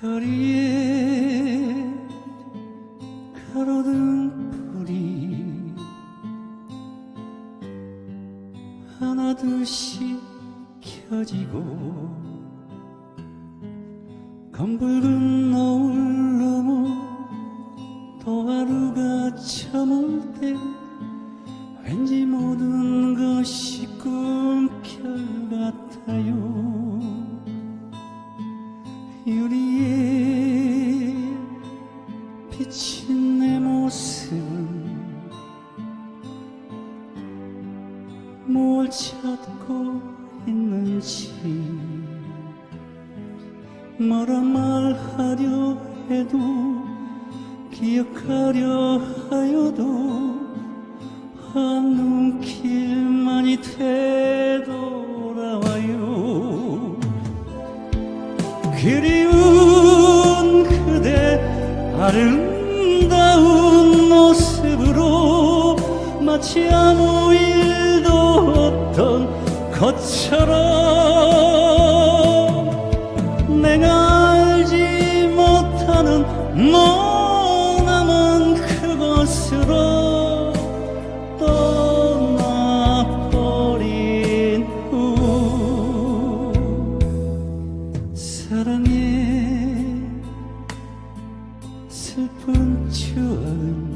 거리에 가로등 불이 하나둘씩 켜지고 검붉은 노을 넘어 또 하루가 저물 때 왠지 모든 비친 내 모습은 뭘 찾고 있는지. 뭐라 말하려 해도 기억하려 하여도 한 눈길만이 되돌아와요. 그리운 그대 아름 마치 아무 일도 없던 것처럼 내가 알지 못하는 머나먼 그곳으로 떠나버린 후 사랑의 슬픈 추억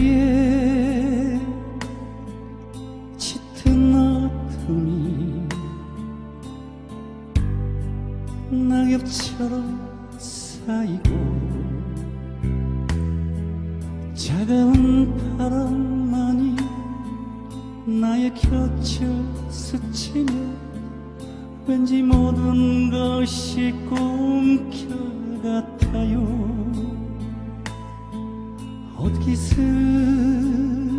거리에 짙은 어둠이 낙엽처럼 쌓이고 차가운 바람만이 나의 곁을 스치며 왠지 모든 것이 꿈결 같아요 옷깃을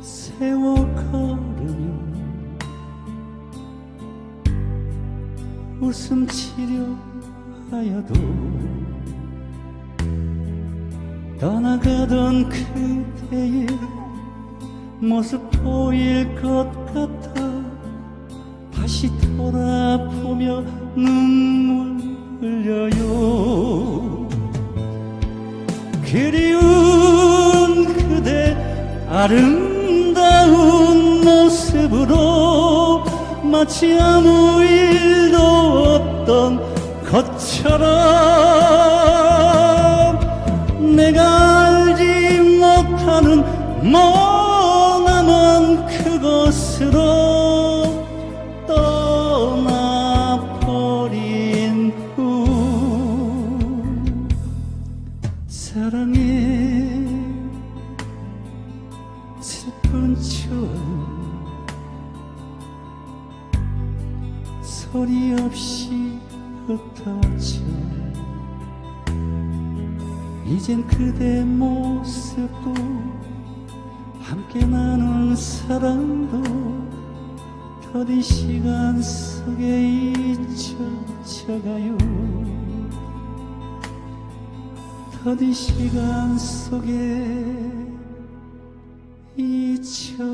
세워 걸으며 웃음 치려 하여도 떠나가던 그대의 모습 보일 것 같아 다시 돌아보며 눈물 흘려요 그리운 그대 아름다운 모습으로 마치 아무 일도 없던 것처럼 내가 알지 못하는 머나먼 그곳으로 사랑의 슬픈 추억. 소리 없이 흩어져. 이젠 그대 모습도 함께 나눈 사랑도 더딘 시간 속에 잊혀져가요 더딘 시간 속에 잊혀져가요